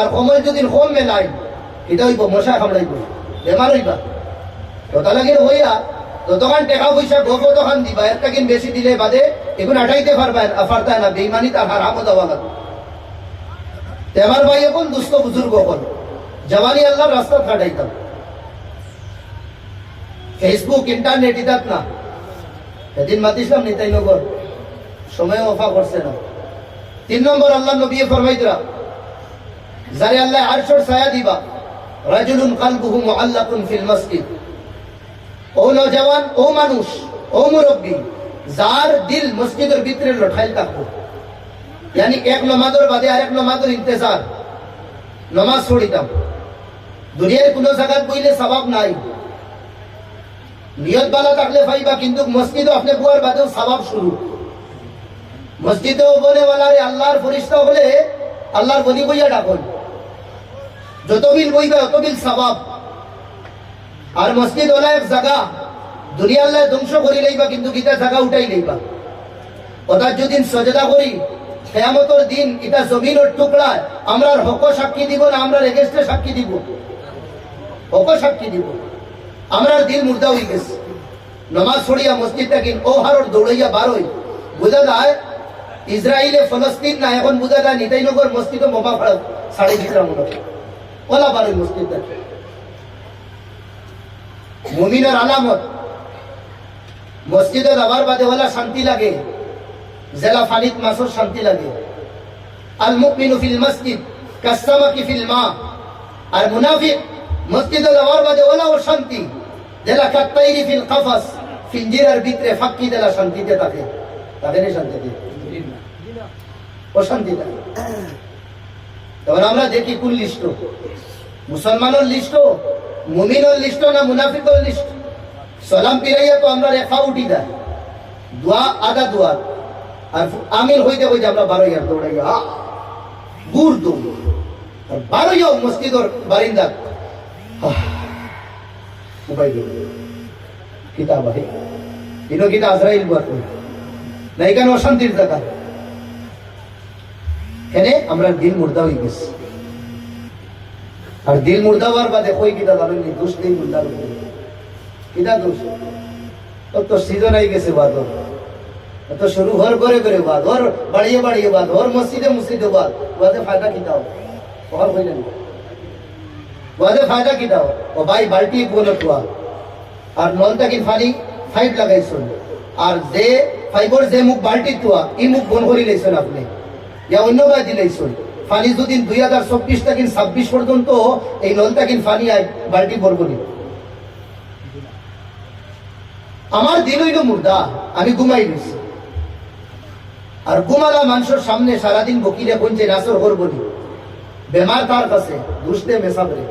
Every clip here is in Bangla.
আর সময় যদি কম মেলাই এটা হইব, মশা কামড়াইব বেমার হইবা। হইয়া টাকা পয়সা তখন দিবা একটা কিন বেশি দিলে বাদে এখন আটাইতে আফারতা না, বেইমানি তার হারামও দেওয়া লাগবে। তেমার ভাই, এখন দুস্থ বুজুর্গ হল জওয়ানি আল্লাহ রাস্তা ফাটাইতাম ফেসবুক ইন্টারনেট না। নগর সময় করছে না। তিন নম্বর আল্লাহ নবী ফরমাইতরা যারে আল্লাহ আরশর ছায়া দিবা। রাজুলুন কালবুহু মুআল্লাকুন ফিল মসজিদ। ও নওজওয়ান, ও মানুষ, ও মুরব্বী, যার দিল মসজিদের ভিতরে লঠাইল থাকব। ইয়ানি এক নমাজের বাদে আরেক নমাজের ইন্তজার, নমাজ ছড়িতাম দুনিয়ার কোনো জায়গাত বইলে স্বভাব নাই। নিয়ত ভালো থাকলে পাইবা, কিন্তু মসজিদও আপনি বুয়ার বাদেও স্বভাব শুরু। মসজিদে বলে বলারে আল্লাহর ফরিস্তা হলে আল্লাহর বলি বইয়া ডাকল যত বিল বইবা অত বিল সবাব আর মসজিদ ওলা এক জায়গা দুনিয়াল্লাহ ধ্বংস করি লইবা, কিন্তু গীতা জায়গা উঠাই লইবা। ওটার যদি সজদা করি, কেয়ামতর দিন এটা জমিনের টুকরায় আমরা হক সাক্ষী দিব না, আমরা এগেস্টে সাক্ষী দিব। হক সাক্ষী দিব। আমরা দিল মুর্দা হয়ে গেছে। নমাজ ছড়িয়া মসজিদটা কিন ও হারর দৌড়াইয়া বারোই বোঝা যায় ইসরায়েলে ফলস্তিন না, এখন বোঝা যায় নিতাইনগর মসজিদে বোমা ফাড়া সাড়ে ভিতরা মনে হয়। ওলা বারোই মসজিদটা মুমিনের আলামত। মসজিদে যাবার বাদে ওলা শান্তি লাগে। জেলা ফানিত মাসর শান্তি লাগে। আল মুমিনু ফিল মসজিদ কাসামাকি ফিল মা। আর মুনাফিক মসজিদে যাওয়ার বাদে ওলা ও শান্তি। জেলা কাত্তাইরি ফিল কাফাস ফিঞ্জিরার ভিতরে ফাক্কি দেলা শান্তিতে থাকে। তাদের শান্তিতে। অশান্তি থাকে। তখন আমরা দেখি কোন লিস্ট মুসলমানের লিস্ট মুমিনের লিস্ট না মুনাফিকের লিস্ট? সালাম পিরাইয়া তো আমরা রেখা উঠি দেয়। দোয়া আদা দোয়া। আর আমির হইতে হইতে আমরা বারো ইয়ার দৌড়াইয়া আ, গুড় দৌড় আর বারো ইয়াও মসজিদর বারিন্দা মোবাইল কিতাব আছে ইনো কিতা আজরাইল বাত না এখানে অশান্তির জায়গা। এখানে আমরা দিল মুর্দা হয়ে গেছি। আর দিল মুর্দা হওয়ার বাদে কই কিতা জানেন দোষ দিল মুর্দা। কিতা দোষ? ও তো সিজন হয়ে গেছে বাদর। তো শুরু হর করে করে বাদ ওর বাড়িয়ে বাড়িয়ে বাদ ওর মসজিদে মসজিদে বাদ। ওয়াদে ফায়দা কি দাও ওর হইলেন ওয়াদে ফায়দা কি দাও ও ভাই বালতি বলে তোয়া আর নলটা কি ফানি ফাইট লাগাইছুন। আর যে ফাইবর যে মুখ বালতি তোয়া, এই মুখ বন করি লাইছেন আপনি। আমার হইল মুর্দা, আমি ঘুমাই রয়েছি। আর ঘুমালা মানুষের সামনে সারাদিন বকিলে পঞ্চে নাসর করবনি বেমার তার কাছে দুষতে মেসাবরে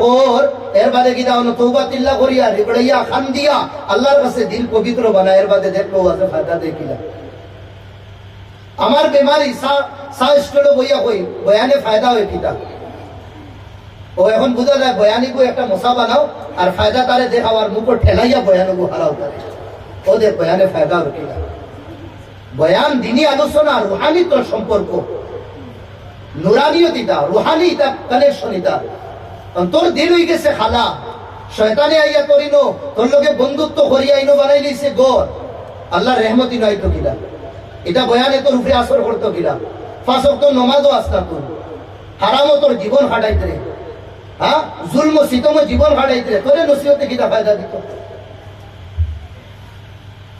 কর এর বাদে কি দাও তৌবা তিল্লা করিয়া দিয়া আল্লাহর কাছে দিল পবিত্র বানা, এর বাদে দেখো আছে ফায়দা দেখিলা। আমার বেমারি সা বইয়া কই বয়ানে ফায়দা হয় কিতা? ও এখন বুঝা যায় বয়ানিকো একটা মশা বানাও, আর ফায়দা তারে দেখাও আর মুখ ঠেলাইয়া বয়ানকো হারাও তারে। ও দে, বয়ানে ফায়দা হয় কিনা বয়ান দিনই আলোচনা, রুহানি তোর সম্পর্ক। নুরানিও দিতা রুহানি ইতা কানেকশন ইতা তোর দিল হয়ে গেছে খালা। শয়তানে আইয়া করিনো, তোর লগে বন্ধুত্ব করিয়া আইনো, বানাই লিছে গর আল্লাহ রেহমতি নয় তো কিনা এটা বয়ানে তোর উপরে আসর করতো কিনা? ফাঁসক তোর নমাজও আসতা তোর হারামও তোর জীবন হাঁটাইতে রে। হ্যাঁ? জুলম সিতম জীবন হাঁটাইতে রে। তোরে নসিহতে কিনা ফায়দা দিত?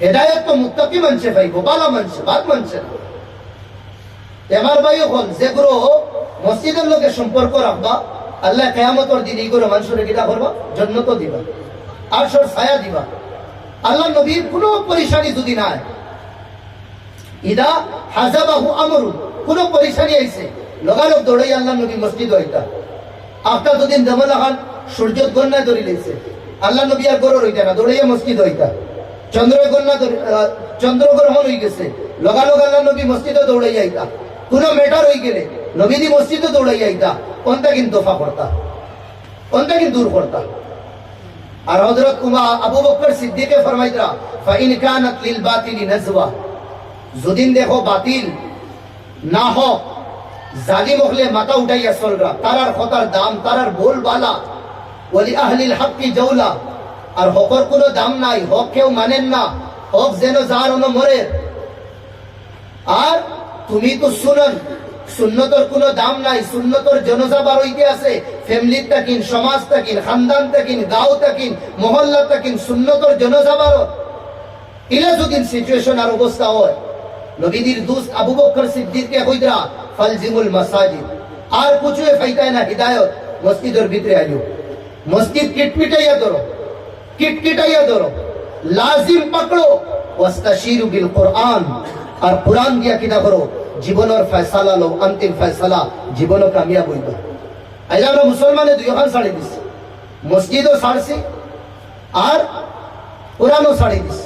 হেদায়ত তো মুত্তাকি মানছে ভাই গোপালা মানছে বাদ মানছে না। এমার ভাই হল মসজিদের লোকের সম্পর্ক রাখবা, আল্লাহ কেয়ামতর দিন এইগুলো মানুষের কিনা করবা? জন্নত দিবা। আরশর ছায়া দিবা। আল্লাহ নবীর কোনো পরিশানি যদি নাই ইদা হাজাবাহু আমরু কোনো পরিশানি আইছে। লগালগ দৌড়াই আল্লাহ নবী মসজিদ হইতা। আফটা দুদিন দেমল খান সূর্য গন্যা ধরি লইছে। আল্লাহ নবী আর গরর হইতা না, দৌড়াইয়া মসজিদ হইতা। চন্দ্র গন্যা চন্দ্রগ্রহণ হয়ে গেছে। লগালগ আল্লাহ নবী মসজিদে দৌড়াই আইতা। কোনো মেটার হয়ে গেলে নবীদি মসজিদে দৌড়াই আইতা। কোনটা কিন্তু দফা করতা? কোনটা কিন্তু দূর করতা? আর হযরত কুমা আবু বকর সিদ্দিকে ফরমাইতরা ফাইন কানাত লিল বাতিলি নাজওয়া। যদিন দেখো বাতিল না হোক জালিম হলে মাথা উঠাইয়া চলরা তারার কথার দাম, তারার বল বালা। ওলি আহলিল হাক্কি জৌলা। আর হকর কোনো দাম নাই, হক কেউ মানেন না। হক যেন যার অন মরে আর তুমি তো শুনন, সুন্নতর কোনো দাম নাই, সুন্নতর জনসা বার হইতে আছে। ফ্যামিলি তাকিন, সমাজ তাকিন, খানদান তাকিন, গাঁও তাকিন, মহল্লা তাকিন, সুন্নতর জনসা বার ইলা যদি সিচুয়েশন আর অবস্থা হয়। নবীদের দুস্ত আবু বকর সিদ্দিককে কইদরা ফালজিমুল মাসাজিদ। আর কিছু ফাইতায় না, হিদায়ত, মসজিদের ভিতরে আইও। মসজিদ কিটপিটাইয়া ধরো, কিটকিটাইয়া ধরো। লাজিম পাকড়ো, ওয়াস্তাশিরু বিল কোরআন। আর কোরআন দিয়া কিনা করো, জীবনের ফয়সালা লো অন্তিম ফয়সালা জীবন কামিয়াব হইব। আজ আমরা মুসলমানে দুই ওখান ছাড়ি দিছি। মসজিদও ছাড়ছি, আর কোরআনও ছাড়ি দিছি।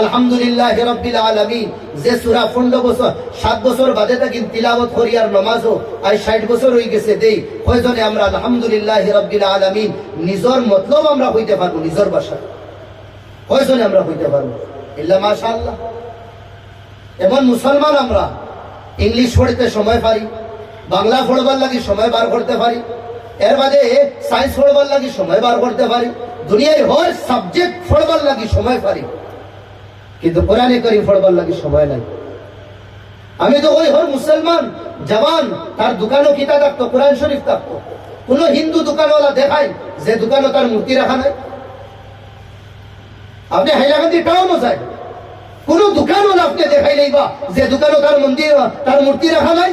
আলহামদুলিল্লাহ সূরা 15 বছর 7 বছর বাদে আই 60 বছর হই গেছে দেই। আমরা আলহামদুলিল্লাহ নিজর মতলব আমরা হইতে পারব, নিজর ভাষা। কয়জনে আমরা হইতে পারব? ইল্লা মাশাআল্লাহ। এমন মুসলমান আমরা, ইংলিশ পড়তে সময় পারি, বাংলা পড়বার লাগি সময় বার করতে পারি এর বাদে সায়েন্স পড়বার লাগি সময় বার করতে পারি। দুনিয়ায় হয় সাবজেক্ট পড়বার লাগি সময় পারি। কিন্তু কোরআনে করি পড়বার লাগি সময় নাই। আমি তো ওই হর মুসলমান জওয়ান তার দোকানও কিতা থাকতো, কোরআন শরীফ থাকতো। কোন হিন্দু দোকানওয়ালা দেখায় যে দোকানও তার মূর্তি রাখা নাই। আপনি হাইলাকান্দি টাউনও যায়। কোন দোকানওয়ালা আপনি দেখাই নাই বা যে দোকানও তার মন্দির, তার মূর্তি রাখা নাই।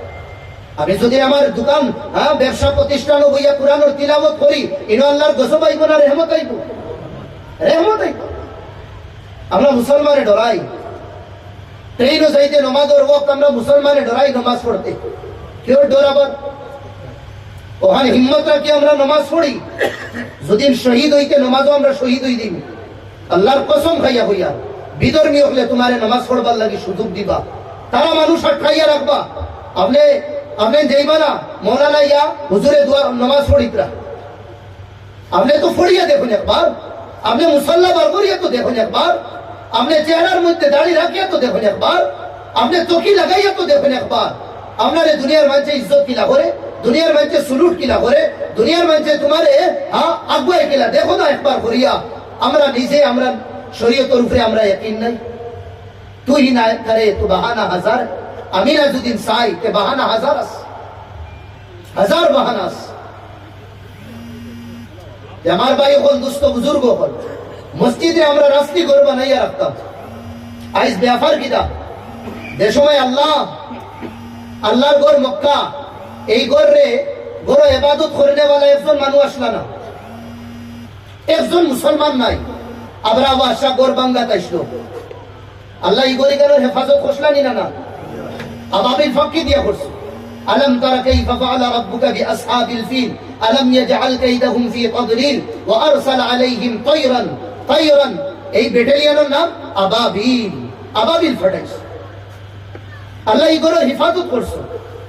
আমি যদি আমার দোকান হ্যাঁ ব্যবসা প্রতিষ্ঠান বইয়া কোরআনের তিলাবত করি, ইনো আল্লাহর গজব আইব না, রহমত আইব? রহমত আইব। আমরা মুসলমানে ডরাই। ট্রেনও যাইতে নমাজের ওয়াক্ত আমরা মুসলমানে ডরাই নমাজ পড়তে। কেউ ডরাবার? ওখানে হিম্মত রাখি আমরা নমাজ পড়ি। যদি শহীদ হইতে নমাজও আমরা শহীদ হই দিন। আল্লাহর কসম খাইয়া হইয়া, বিধর্মী হলে তোমারে নমাজ পড়বার লাগি সুযোগ দিবা। তারা মানুষ আটকাইয়া রাখবা। আপনি আপনি যেইবানা মৌলানা ইয়া হুজুরে দুয়ার নমাজ পড়িতরা। আপনি তো পড়িয়া দেখুন একবার, আপনি মুসল্লা বার করিয়া তো দেখুন একবার, আপনি চেহারার মধ্যে দাঁড়িয়ে রাখিয়া তো দেখুন একবার, আপনি চোখি লাগাইয়া তো দেখুন একবার। আপনারে দুনিয়ার মানুষের ইজ্জত কিলা করে, দুনিয়ার মানুষের সুলুট কিলা করে, দুনিয়ার মানুষে তোমারে হ্যাঁ আগুয়ে কিলা, দেখো না একবার করিয়া। আমরা নিজে, আমরা শরীয়তর উপরে আমরা একই নাই। তুই না করে তো বাহানা হাজার আমি না যদি চাই তে বাহানা হাজার আছে। হাজার বাহানা যে আমার ভাই হল দুস্থ বুজুর্গ হল। মসজিদে আমরা রাস্তি ঘর বানাইয়া রাখতাম। আইস ব্যাপার কিনা যে সময় আল্লাহ, আল্লাহর গড় মক্কা, এই গড় গড় এবাদত করে নেওয়ালা একজন মানুষ আসলা না। একজন মুসলমান নাই। আবার আবার আসা গড় বাঙ্গা তাইছিল আল্লাহ গড়ি গেল হেফাজত খসলানি না না? আবাবিল ফাঁকি দিয়া করছে ألم تر كيف فعل ربك بأصحاب الفيل ألم يجعل كيدهم في تضليل وأرسل عليهم طيرا طيرا এই ব্যাটালিয়নের নাম আবাবিল আবাবিল ফাটাইছে আল্লাহ ইগোর হিফাজত করছে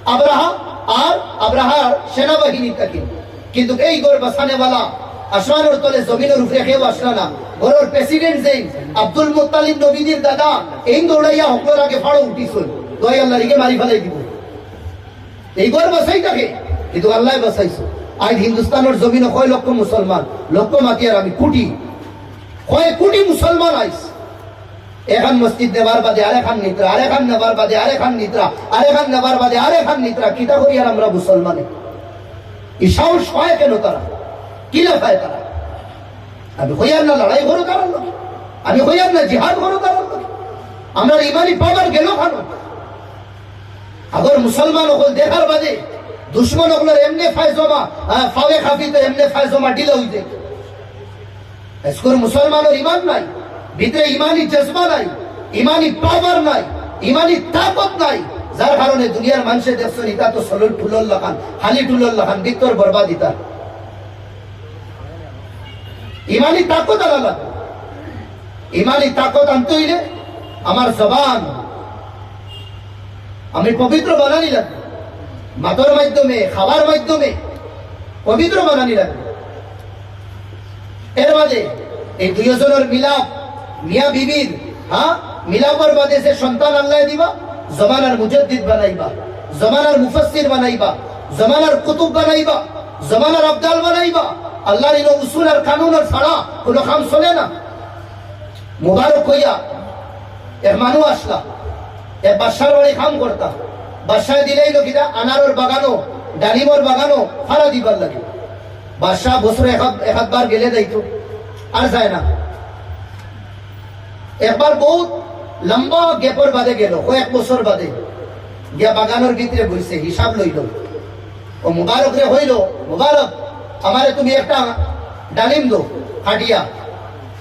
আব্রাহা আর আব্রাহার সেনাবাহিনী তাকে কিন্তু এই গোর বাসানেওয়ালা আসমানের তলে জমিনের উপরে কেউ আসলা না ঘরের প্রেসিডেন্ট যে আব্দুল মুত্তালিব নবীদের দাদা এই দৌড়াইয়া হকলোর আগে ফাড়ো উঠিছিল দোয়াই আল্লাহ রিকে মারি ফেলাই দিব। এই ঘর বাসাই থাকে কিন্তু আল্লাহ বাসাইছো আজ হিন্দুস্তানের জমিনে কয় লক্ষ মুসলমান, লক্ষ মাতিয়ার আমি কোটি। কয় কোটি মুসলমান আইস। এখান মসজিদ নেবার বাদে আরেখান নিত্রা আরেখান নেবার বাদে আরেখান নিত্রা আরেখান নেবার বাদে আরেখান নিত্রা কিতা করি আর আমরা মুসলমানে? এই সাহস হয় কেন তারা? কি লাফায় তারা? আমি হইয়ার না, লড়াই করো কারণ আমি হইয়ার না, জিহাদ করো কারণ আমরা ইমানি পাবার গেল খানো আগর মুসলমান হল দেখার বাদে দুশ্মন হগুলোর এমনি ফায়জমা ফাওয়ে খাফিতে এমনি ফায়জমা ডিলে হইতে। মুসলমানের ইমান নাই, ভিতরে ইমানি জজবা নাই, ইমানি পাওয়ার নাই, ইমানি তাকত নাই, যার কারণে দুনিয়ার মানুষে দেখছেন ইতা তো সলুল টুলল লাখান হালি টুলল লাখান বিত্তর বরবাদ ইতা। ইমানি তাকত আলাদা। ইমানি তাকত আনতে হইলে আমার জবান আমি পবিত্র বানানি লাগবে। মাতর মাধ্যমে, খাবার মাধ্যমে পবিত্র বানানি লাগবে। এর বাদে এই দুইজনের মিলাপ মিয়া বিবির হ্যাঁ? মিলাপর বাদে সে সন্তান আল্লাহ দিবা, জমানার মুজদ্দিদ বানাইবা, জমানার মুফাসসির বানাইবা, জমানার কুতুব বানাইবা, জমানার আবদাল বানাইবা, আল্লাহর ইনো উসুল আর কানুন আর ছাড়া কোনো কাম চলে না। মুবারক হইয়া এক মানুষ আসলা। এক বাসার বাড়ি কাম করতা। বাসায় দিলেই লোকিটা আনারর বাগানো, ডালিমর বাগানো ফারা দিবার লাগে। বাদশাহ বছরে এক একবার গেলে যাইতো, আর যায় না। একবার বহুত লম্বা গেপর বাদে গেল, কয়েক বছর বাদে। গিয়া বাগানের ভিতরে বইছে হিসাব লইল ও মুবারক রে হইল মুবারক আমারে তুমি একটা ডালিম দো কাটিয়া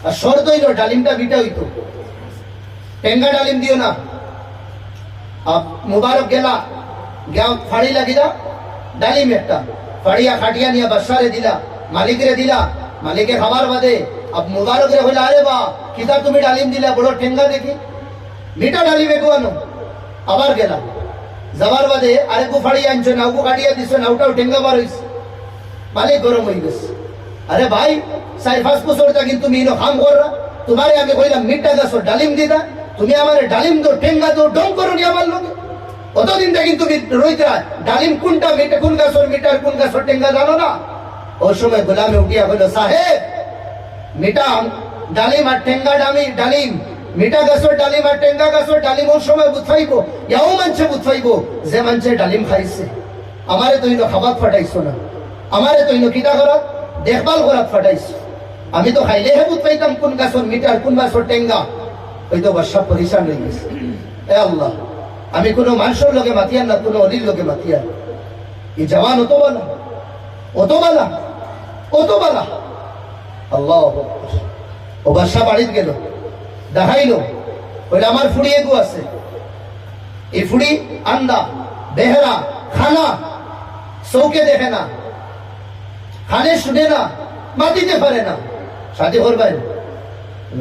আর শর্ত হইল ডালিমটা বিটা হইতো টেঙ্গা ডালিম দিও না। আপ মুবারক গেলা গিয়া ফাড়ি লাগিলা ডালিম একটা ফাড়িয়া খাটিয়া নিয়ে বাসারে দিলা মালিকরে দিলা মালিকে খাবার বাদে আপ মুবারক রে হইলা আরে বা কিতা তুমি ডালিম দিলা বড় টেঙ্গা দেখি মিঠা ডালিম এগুয়ানো আবার গেলা যাবার বাদে আরেকু ফাড়ি আনছো না ওকু কাটিয়া দিছো না ওটাও টেঙ্গা বার হইছে মালিক গরম হয়ে গেছে আরে ভাই চার পাঁচ বছর থাকি তুমি ইনো কাম কররা তোমারে আমি কইলাম মিঠা গাছ ডালিম দিদা তুমি আমার ডালিম দো টেঙ্গা দো ডং করো নি আমার লোকে। অতদিন থেকে তুমি রইতে ডালিম কোনটা মিঠা কোন গাছর মিঠার কোন গাছর টেঙ্গা জানো না? ওই সময় গোলামে উঠিয়া বলল, সাহেব মিঠা ডালিম আর টেঙ্গা ডামি ডালিম মিঠা গাছর ডালিম আর টেঙ্গা গাছর ডালিম ওর সময় বুঝাইব ইয়াও মানছে বুঝাইব যে মানছে ডালিম খাইছে। আমারে তো ইনো খাবার ফাটাইছো না। আমারে তো ইনো কিতা করাত? দেখভাল করাত ফাটাইছো। আমি তো খাইলে হে বুঝ পাইতাম কোন গাছর মিঠার কোন গাছর টেঙ্গা ওই তো বাসা পরিশান হয়ে গেছে। এ আল্লাহ, আমি কোনো মানুষের লোকে মাতিয়ার না, কোনো অলির লোকে মাতিয়ার এই জওয়ান অত বলা অত বলা অত বলা। আল্লাহ ও বাসা বাড়িতে গেল, দেখাইলো, ওইটা আমার ফুড়ি এগু আছে। এই ফুড়ি আন্দা, বেহরা, খানা, চৌকে দেখে না। খানে শুনে না মাতিতে পারে না। শাদি করবেন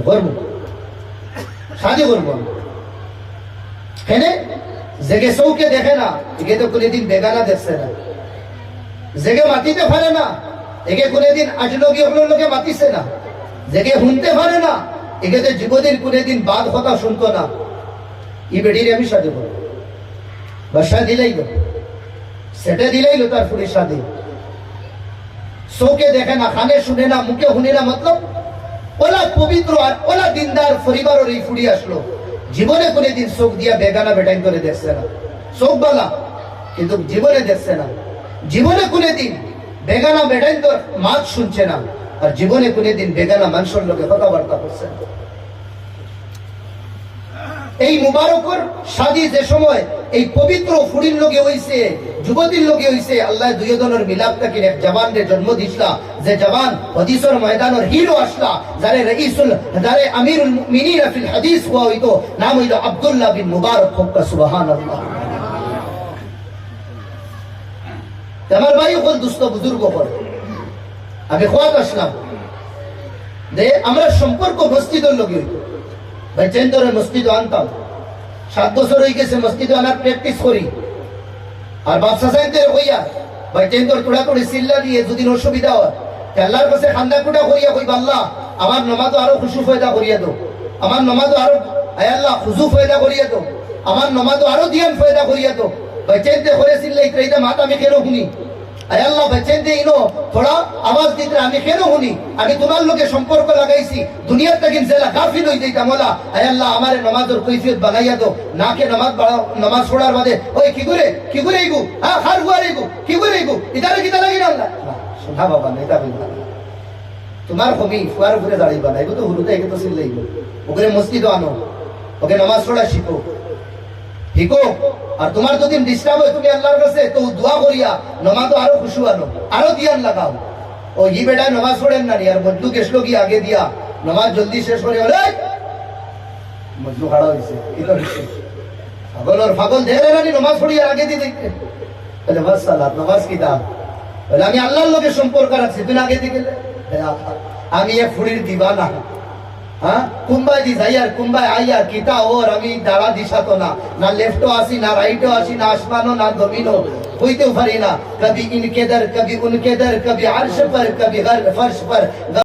করব শাদি করব জেগে চৌকে দেখে না, একে তো কোনোদিন বেগানা দেখছে না। জেগে মাতিতে পারে না, একে কোনোদিন আজলগি হলোর লোকে মাতিছে না। জেগে শুনতে পারে না, একে তো জীবনের কোনোদিন বাদ কথা শুনতো না। ই বেডির আমি সাথে করব। বাসা দিলেই তো, সেটা দিলেই তো তার ফুলের সাথে চৌকে দেখে না কানে শুনে না, মুখে শুনে না, মতলব ওলা পবিত্র আর ওলা দিনদার পরিবারের এই ফুড়ি আসলো। জীবনে কোনো দিন চোখ দিয়া বেগানা বেটাইন করে দেখছে না। চোখ বালা, কিন্তু জীবনে দেখছে না। জীবনে কোনো দিন বেগানা বেটাইন তোর মাছ শুনছে না। আর জীবনে কোনো দিন বেগানা মানুষের লোকে কথাবার্তা করছে না। এই মুবারকর শাদি যে সময়, এই পবিত্র ফুড়ির লোকে হইছে, যুবতীর লোকে হইছে, আল্লাহ দুইজনের মিলাপটাকে এক জবানরে জন্ম দিছলা যে জবান হদিসর ময়দানের হিরো আসলা, যারে রইসুল যারে আমিরুল মুমিনিন ফিল হাদিস হওয়া হইতো, নাম হইল আব্দুল্লাহ বিন মুবারক হক্কা সুবহানাল্লাহ। আমার ভাই হল দুস্থ বুজুর্গ হল। আমি খোয়াত আসলাম। যে আমরা সম্পর্ক মসজিদের লোকে হইতো। ভাই চেন্দরে মসজিদ আনতাম। সাত বছর হয়ে গেছে মসজিদ আনার প্র্যাকটিস করি। আর বাদশা সাহেবদের হইয়া ভাই চেন্দর তোড়া তোড়ি সিল্লা দিয়ে যদি অসুবিধা হয়, আল্লাহর কাছে খান্দা কুটা করিয়া কইবা, আল্লাহ, আমার নমাজও আরও খুশু ফয়দা করিয়া দো। আমার নমাজও আরও, আয় আল্লাহ খুশু ফয়দা করিয়া দো। আমার নমাজও আরও দিয়ান ফয়দা করিয়া দো। চেন্দে করে সিল্লা ইত্রাইতে মাত আমি কেন শুনি? আল্লাহ বেচেন দে, ইনো। থোড়া আওয়াজ দিতে আমি কেন শুনি? আমি তোমার লোকে সম্পর্ক লাগাইছি। দুনিয়ার থেকে জেলা গাফিল হই দিতাম মোলা আয় আল্লাহ, আমারে নামাজের কৈফিয়ত বানাইয়া দো নাকে নামাজ বাড়াও নামাজ পড়ার বাদে। ওই, কি করে? কি করে ইগু হ্যাঁ হুয়ার কি করে ইগু ইতারে কিতা লাগি আল্লাহ শোনা বাবা, নেতা তোমার কমি ফুয়ার দাঁড়াইবা না এগুলো তো হুলুতে এগুলো তো ওকে মসজিদ আনো। ওকে নামাজ পড়া শিখো। শিখো আর তোমার যদি ডিস্টার্ব হয়, তুমি আল্লাহর কাছে তো দোয়া করিয়া নমাজ আরও খুশু আনো, আরও দিয়ান লাগাও। ও, ই বেটা নমাজ পড়েন না আর মজ্জু গেছলো কি আগে দিয়া নমাজ জলদি শেষ করে হলে মজ্জু খাড়া হয়েছে তো হয়েছে পাগলর পাগল দেখে রানি, নমাজ পড়িয়ে আগে দিয়ে দেখতে বলে, বাস সালাত নমাজ কি দাম? বলে, আমি আল্লাহর লোকের সম্পর্ক রাখছি, তুই আগে গেলে? আমি এ ফুড়ির দিবানা। হ্যাঁ? কুম্বাই দিস আইয়ার কুম্বাই আইয়ার কিতা? ওর আমি দাঁড়া দিশা তো না। না লেফটও আসি না রাইটও আসি না আসমানো, না জমিনও হইতেও পারি না। কবি ইনকে দর কবি উনকে দর কবি আর্শ পর কবি ফর্শ পর